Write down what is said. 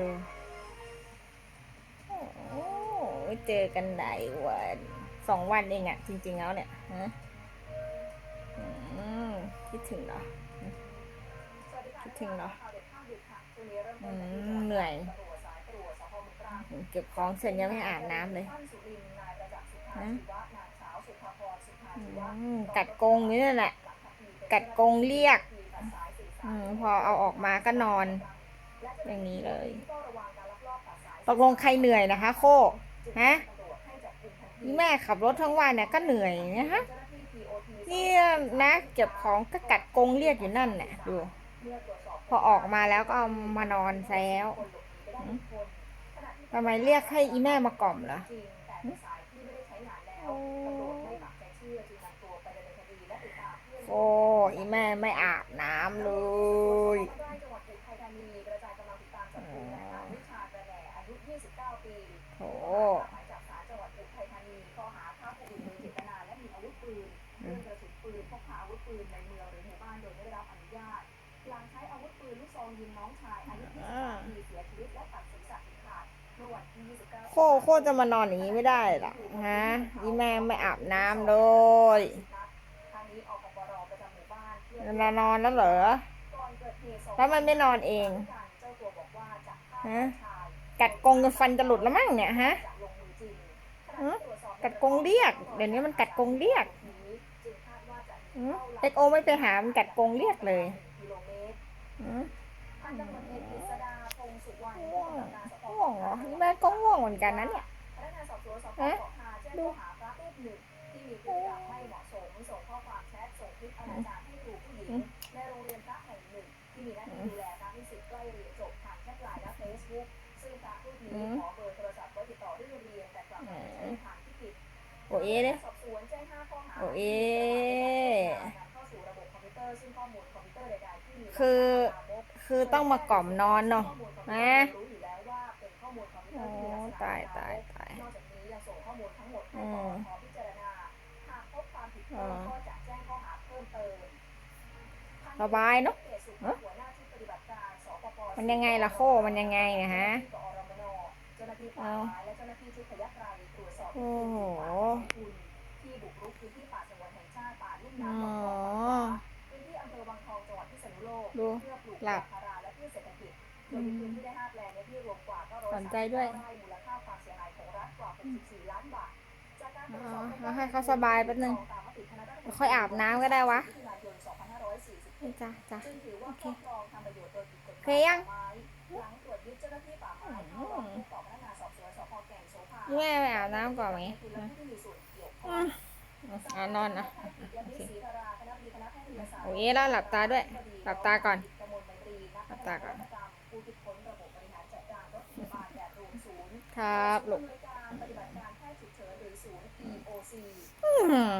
ดูโอ้เจอกันได้วันสองวันเองอะจริง ๆ แล้วเนี่ยฮะคิดถึงเหรอคิดถึงเหรอเหนื่อยเก็บของเสร็จยังไม่อาบน้ำเลยฮะอืมกัดกงนี่นั่นแหละ กัดกงเรียกอพอเอาออกมาก็นอน อย่างนี้เลยตกลงใครเหนื่อยนะคะ โคฮะนี่แม่ขับรถทั้งวันเนี่ยก็เหนื่อยนะฮะเนี่ยนะเก็บของก็กัดกงเรียกอยู่นั่นน่ะดู พอออกมาแล้วก็เอามานอนแซวทำไมเรียกให้อีแม่มากล่อมเหรอหึโอ้โอ้อีแม่ไม่อาบน้ำเลยโอ้โห รื่อกระสุนปืนพกพาอาวุธปืนในเมืองหรือในบ้านโดยไม่ได้รับอนุญาตหลังใช้อาวุธปืนลูกซองยิงน้องชายอายุ23ปีเสียชีวิตและตัดศีรษะขาดนที่โคโคจะมานอนอย่างนี้ไม่ได้หรอกฮะยี่แม่ไม่อาบน้ำเลยจะนอนแล้วเหรอแล้วมันไม่นอนเองฮะกัดกงจนฟันจะหลุดแล้วมั้งเนี่ยฮะกัดกงเรียก เดี๋ยวนี้มันกัดกงเรียก เอ็กโอไม่ไปหามันกัดกรงเรียกเลยอืมง่วงง่วงเหรอแม่ก็ง่วงเหมือนกันนะเนี่ยฮะดูอืมอืมโอเอเลย โอเอคือคือต้องมากล่อมนอนเนาะนะโอ้ตายตายตายอืมอ่าสบายเนาะเนอะมันยังไงล่ะโคมันยังไงนะฮะเอาโอ้โหอ๋อดู หลับอืมสนใจด้วยอ๋อแล้วให้เขาสบายแป๊บนึงเดี๋ยวค่อยอาบน้ำก็ได้วะนี่จ้ะจ้ะโอเคโอเคยังอืมแม่ไปอาบน้ำก่อนไหมนะอืมอ่านอนนะโอเคโอ้ยแล้วหลับตาด้วย หลับตาก่อนหลับ ตาก่อนครับลูกอืม